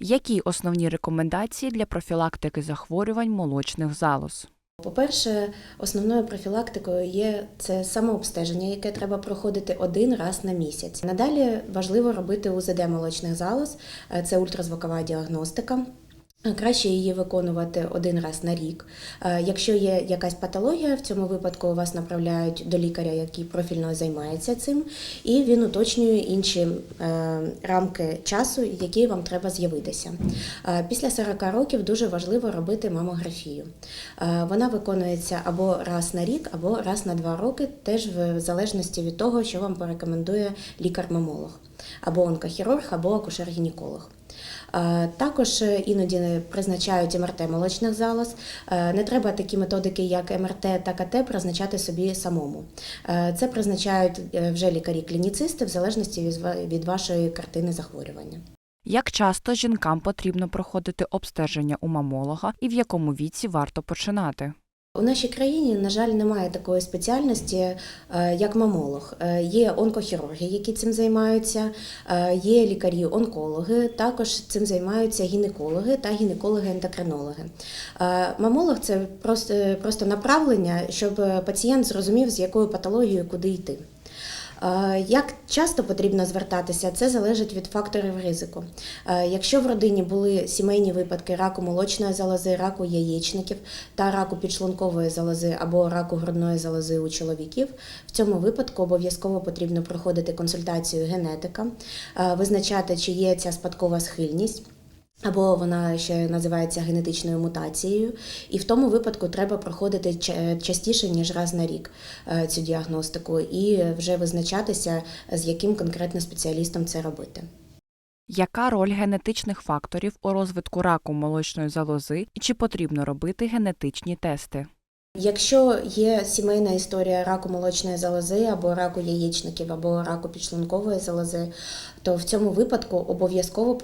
Які основні рекомендації для профілактики захворювань молочних залоз? По-перше, основною профілактикою є це самообстеження, яке треба проходити один раз на місяць. Надалі важливо робити УЗД молочних залоз, е, це ультразвукова діагностика. Краще її виконувати один раз на рік. Е, Якщо є якась патологія, в цьому випадку вас направляють до лікаря, який профільно займається цим, і він уточнює інші е, рамки часу, які вам треба з'явитися. Е, Після 40 років дуже важливо робити мамографію. Вона виконується або раз на рік, або раз на два роки, теж в залежності від того, що вам порекомендує лікар-мамолог, або онкохірург, або акушер-гінеколог. Е, Також е, іноді призначають МРТ молочних залоз. Е, Не треба такі методики, як МРТ та КТ, призначати собі самому. Це призначають вже лікарі-клініцисти в залежності від вашої картини захворювання. Як часто жінкам потрібно проходити обстеження у мамолога і в якому віці варто починати? У нашій країні, на жаль, немає такої спеціальності, е, як мамолог. Е, Є онкохірурги, які цим займаються, е, є лікарі-онкологи, також цим займаються гінекологи та гінекологи-ендокринологи. Мамолог це просто направлення, щоб пацієнт зрозумів, з якою патологією куди йти. Е, Як часто потрібно звертатися, це залежить від факторів ризику. Е, Якщо в родині були сімейні випадки раку молочної залози, раку яєчників та раку підшлункової залози або раку грудної залози у чоловіків, в цьому випадку обов'язково потрібно проходити консультацію генетика, е, визначати, чи є ця спадкова схильність. Або вона ще називається генетичною мутацією, і в тому випадку треба проходити частіше ніж раз на рік е, цю діагностику, і вже визначатися, з яким конкретно спеціалістом це робити. Яка роль генетичних факторів у розвитку раку молочної залози і чи потрібно робити генетичні тести? Якщо є сімейна історія раку молочної залози, або раку яєчників, або раку підшлункової залози, то в цьому випадку обов'язково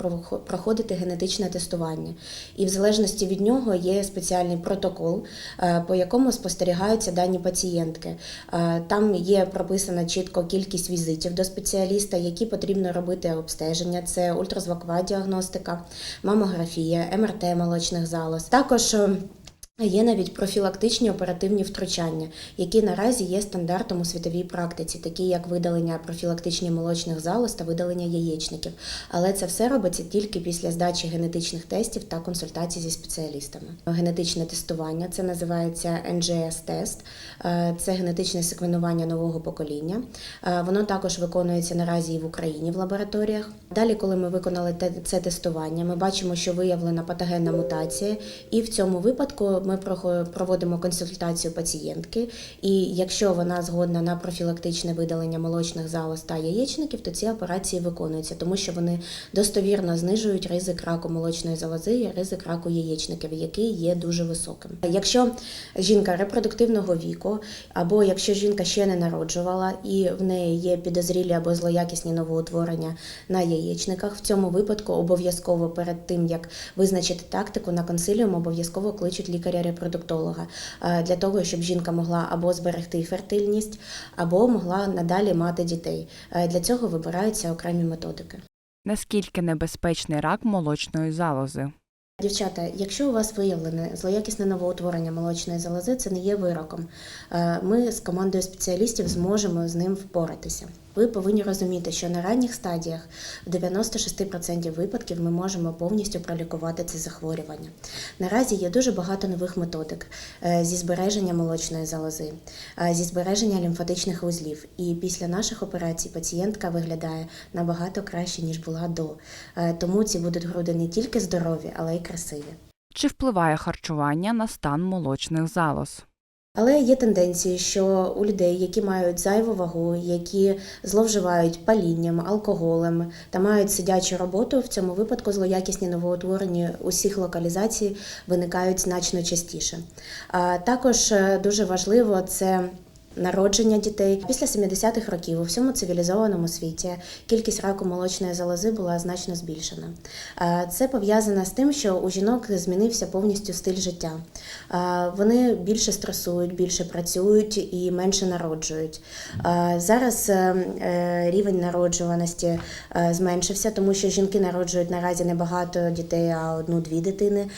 проходити генетичне тестування. І в залежності від нього є спеціальний протокол, е, по якому спостерігаються дані пацієнтки. Е, Там є прописана чітко кількість візитів до спеціаліста, які потрібно робити обстеження. Це ультразвукова діагностика, мамографія, МРТ молочних залоз. Також е, Є навіть профілактичні оперативні втручання, які наразі є стандартом у світовій практиці, такі як видалення профілактичні молочних залоз та видалення яєчників. Але це все робиться тільки після здачі генетичних тестів та консультацій зі спеціалістами. Генетичне тестування це називається NGS-тест, Е, це генетичне секвенування нового покоління. Е, Воно також виконується наразі і в Україні в лабораторіях. Далі, коли ми виконали це тестування, ми бачимо, що виявлена патогенна мутація, і в цьому випадку ми проводимо консультацію пацієнтки. І якщо вона згодна на профілактичне видалення молочних залоз та яєчників, то ці операції виконуються, тому що вони достовірно знижують ризик раку молочної залози і ризик раку яєчників, який є дуже високим. Якщо жінка репродуктивного віку, або якщо жінка ще не народжувала і в неї є підозрілі або злоякісні новоутворення на яєчниках, в цьому випадку обов'язково перед тим як визначити тактику на консиліум, обов'язково кличуть лікаря-репродуктолога е, для того, щоб жінка могла або зберегти фертильність, або могла надалі мати дітей. Е, Для цього вибираються окремі методики. Наскільки небезпечний рак молочної залози? Дівчата, якщо у вас виявлене злоякісне новоутворення молочної залози, це не є вироком. Е, Ми з командою спеціалістів зможемо з ним впоратися. Ви повинні розуміти, що на ранніх стадіях в 96% випадків ми можемо повністю пролікувати це захворювання. Наразі є дуже багато нових методик е, зі збереження молочної залози, е, зі збереження лімфатичних вузлів. І після наших операцій пацієнтка виглядає набагато краще, ніж була до. Е, Тому ці будуть груди не тільки здорові, але й красиві. Чи впливає харчування на стан молочних залоз? Але є тенденції, що у людей, які мають зайву вагу, які зловживають палінням, алкоголем та мають сидячу роботу, в цьому випадку злоякісні новоутворення усіх локалізацій виникають значно частіше. А також е, дуже важливо це Народження дітей після 70-х років у всьому цивілізованому світі кількість раку молочної залози була значно збільшена. Е, Це пов'язано з тим, що у жінок змінився повністю стиль життя. Е, Вони більше стресують, більше працюють і менше народжують. Е, Зараз рівень народжуваності зменшився, тому що жінки народжують наразі не багато дітей, а одну-дві дитини.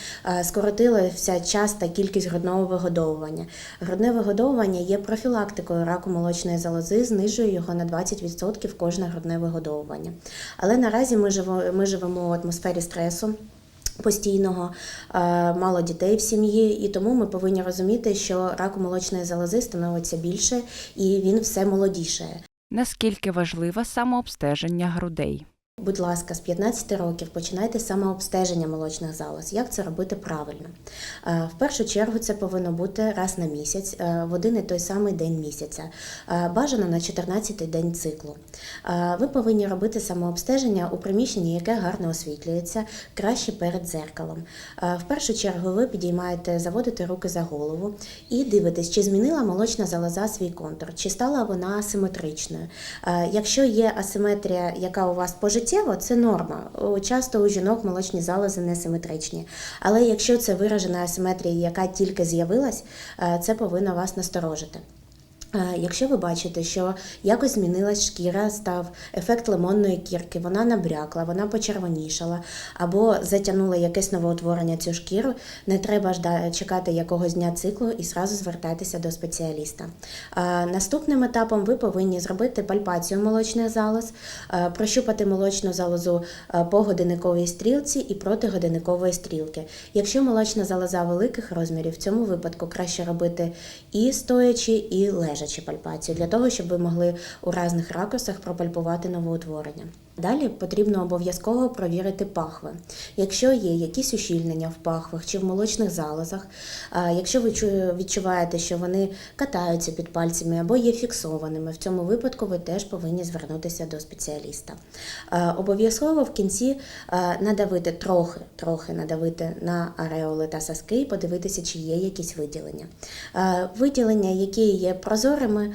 Скоротилася час та кількість грудного вигодовування. Грудне вигодовування є профілактикою раку молочної залози, знижує його на 20% кожне грудне вигодовування. Але наразі ми живемо, ми живемо в атмосфері стресу. Постійного е, мало дітей в сім'ї, і тому ми повинні розуміти, що раку молочної залози становиться більше і він все молодішає. Наскільки важливе самообстеження грудей? Будь ласка, з 15 років починайте самообстеження молочних залоз. Як це робити правильно? Е, В першу чергу це повинно бути раз на місяць, е, в один і той самий день місяця. Е, Бажано на 14-й день циклу. Ви повинні робити самообстеження у приміщенні, яке гарно освітлюється, краще перед дзеркалом. Е, В першу чергу ви підіймаєте, заводите руки за голову і дивитесь, чи змінила молочна залоза свій контур, чи стала вона асиметричною. Якщо є асиметрія, яка у вас пожиттєво, це норма. Часто у жінок молочні залози несиметричні. Але якщо це виражена асиметрія, яка тільки з'явилась, е, це повинно вас насторожити. Е, Якщо ви бачите, що якось змінилась шкіра, став ефект лимонної кірки, вона набрякла, вона почервонішала, або затягнула якесь новоутворення цю шкіру, не треба чекати якогось дня циклу і зразу звертатися до спеціаліста. Е, Наступним етапом ви повинні зробити пальпацію молочних залоз, е, прощупати молочну залозу по годинниковій стрілці і проти годинникової стрілки. Якщо молочна залоза великих розмірів, в цьому випадку краще робити і стоячи, і лежачи пальпацію, для того, щоб ви могли у різних ракурсах пропальпувати новоутворення. Далі потрібно обов'язково провірити пахви. Якщо є якісь ущільнення в пахвах чи в молочних залозах, якщо ви відчуваєте, що вони катаються під пальцями або є фіксованими, в цьому випадку ви теж повинні звернутися до спеціаліста. Обов'язково в кінці надавити трохи, трохи надавити на ареоли та соски і подивитися, чи є якісь виділення. Виділення, які є прозорими,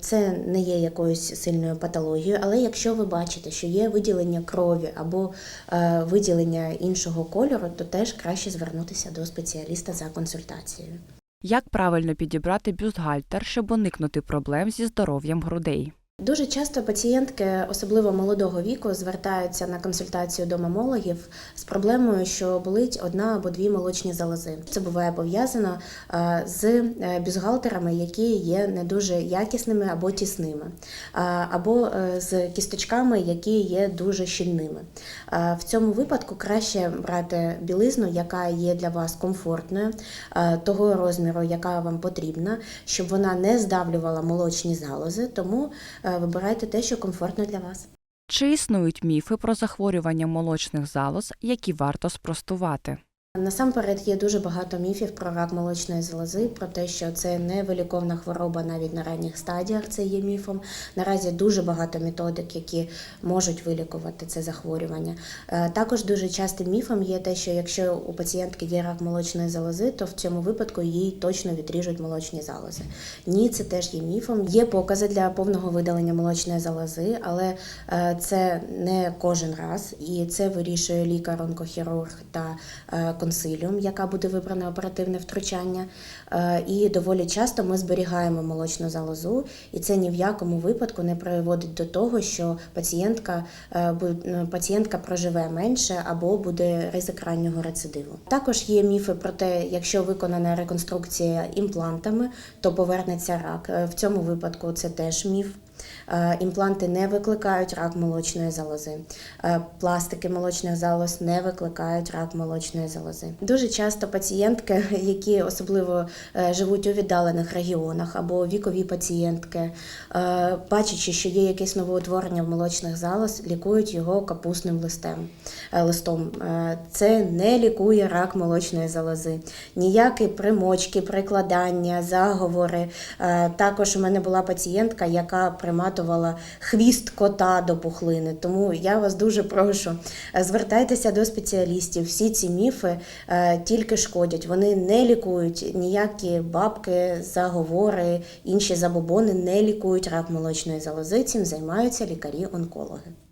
це не є якоюсь сильною патологією, але якщо ви бачите, що є виділення крові або е, виділення іншого кольору, то теж краще звернутися до спеціаліста за консультацією. Як правильно підібрати бюстгальтер, щоб уникнути проблем зі здоров'ям грудей? Дуже часто пацієнтки, особливо молодого віку, звертаються на консультацію до мамологів з проблемою, що болить одна або дві молочні залози. Це буває пов'язано е, з е, бюстгальтерами, які є не дуже якісними або тісними, або е, з кісточками, які є дуже щільними. В цьому випадку краще брати білизну, яка є для вас комфортною, того розміру, яка вам потрібна, щоб вона не здавлювала молочні залози. Тому вибирайте те, що комфортно для вас. Чи існують міфи про захворювання молочних залоз, які варто спростувати? Насамперед є дуже багато міфів про рак молочної залози, про те, що це невиліковна хвороба навіть на ранніх стадіях. Це є міфом. Наразі дуже багато методик, які можуть вилікувати це захворювання. Е, Також дуже частим міфом є те, що якщо у пацієнтки є рак молочної залози, то в цьому випадку їй точно відріжуть молочні залози. Ні, це теж є міфом. Є покази для повного видалення молочної залози, але е, це не кожен раз, і це вирішує лікар-онкохірург та е, консиліум, яка буде вибрана оперативне втручання. Е, І доволі часто ми зберігаємо молочну залозу, і це ні в якому випадку не приводить до того, що пацієнтка, е, е, пацієнтка проживе менше або буде ризик раннього рецидиву. Також є міфи про те, якщо виконана реконструкція імплантами, то повернеться рак. В цьому випадку це теж міф. Е, Імпланти не викликають рак молочної залози. Е, Пластики молочних залоз не викликають рак молочної залози. Дуже часто пацієнтки, які особливо е, живуть у віддалених регіонах або вікові пацієнтки, бачачи, що є якесь новоутворення в молочних залоз, лікують його капусним листем. листом. Це не лікує рак молочної залози. Ніякі примочки, прикладання, заговори. Також у мене була пацієнтка, яка приматувала хвіст кота до пухлини. Тому я вас дуже прошу, е, звертайтеся до спеціалістів. Всі ці міфи е, тільки шкодять. Вони не лікують ніякі бабки, заговори, інші забобони не лікують рак молочної залози. Цим займаються лікарі-онкологи.